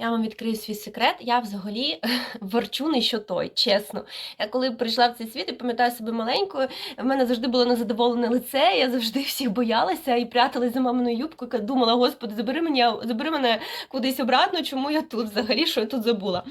Я вам відкрию свій секрет. Я взагалі ворчу не що той, чесно. Я коли прийшла в цей світ і пам'ятаю себе маленькою, в мене завжди було незадоволене лице. Я завжди всіх боялася і пряталась за маминою юбкою. Думала, господи, забери мене, забери мене кудись обратно, чому я тут взагалі, що я тут забула.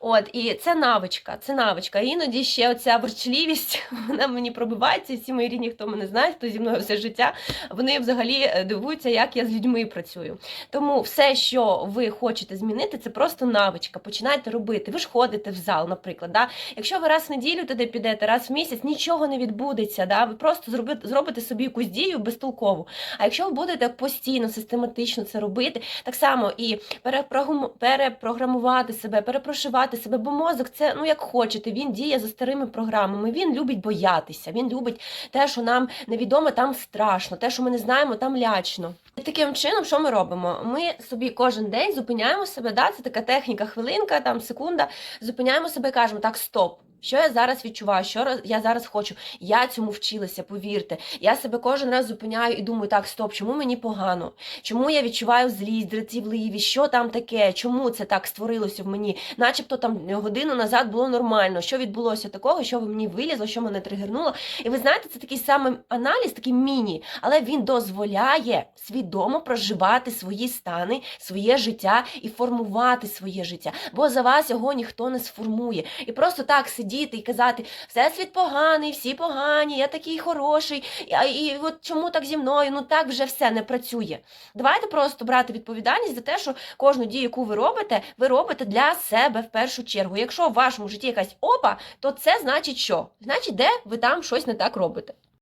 От, і це навичка, це навичка. Іноді ще оця ворчливість, вона мені пробивається. Всі мої рідні, хто мене знає, хто зі мною все життя, вони взагалі е, дивуються, як я з людьми працюю. Тому все, що ви хочете змінити, це просто навичка. Починайте робити. Ви ж ходите в зал, наприклад. Да? Якщо ви раз в неділю туди підете, раз в місяць, нічого не відбудеться. Да? Ви просто зробите, зробите собі якусь дію безтолкову. А якщо ви будете постійно, систематично це робити, так само і перепрограм- перепрограмувати себе, перепрошивати себе, бо мозок це ну як хочете. Він діє за старими програмами. Він любить боятися. Він любить те, що нам невідомо, там страшно, те, що ми не знаємо, там лячно. Таким чином, що ми робимо? Ми собі кожен день зупиняємо себе, да, це така техніка, хвилинка, там секунда. Зупиняємо себе і кажемо, так, стоп. Що я зараз відчуваю, що я зараз хочу? Я цьому вчилася, повірте. Я себе кожен раз зупиняю і думаю, так, стоп, чому мені погано? Чому я відчуваю злість, дратівливість? Що там таке? Чому це так створилося в мені? Начебто там годину назад було нормально. Що відбулося такого, що в мені вилізло, що мене тригернуло? І ви знаєте, це такий самий аналіз, такий міні, але він дозволяє свідомо проживати свої стани, своє життя і формувати своє життя. Бо за вас його ніхто не сформує. І просто так сидіти і казати, всесвіт поганий, всі погані, я такий хороший, і, і от чому так зі мною? Ну так вже все не працює. Давайте просто брати відповідальність за те, що кожну дію, яку ви робите, ви робите для себе в першу чергу. Якщо в вашому житті якась опа, то це значить що? Значить, де ви там щось не так робите.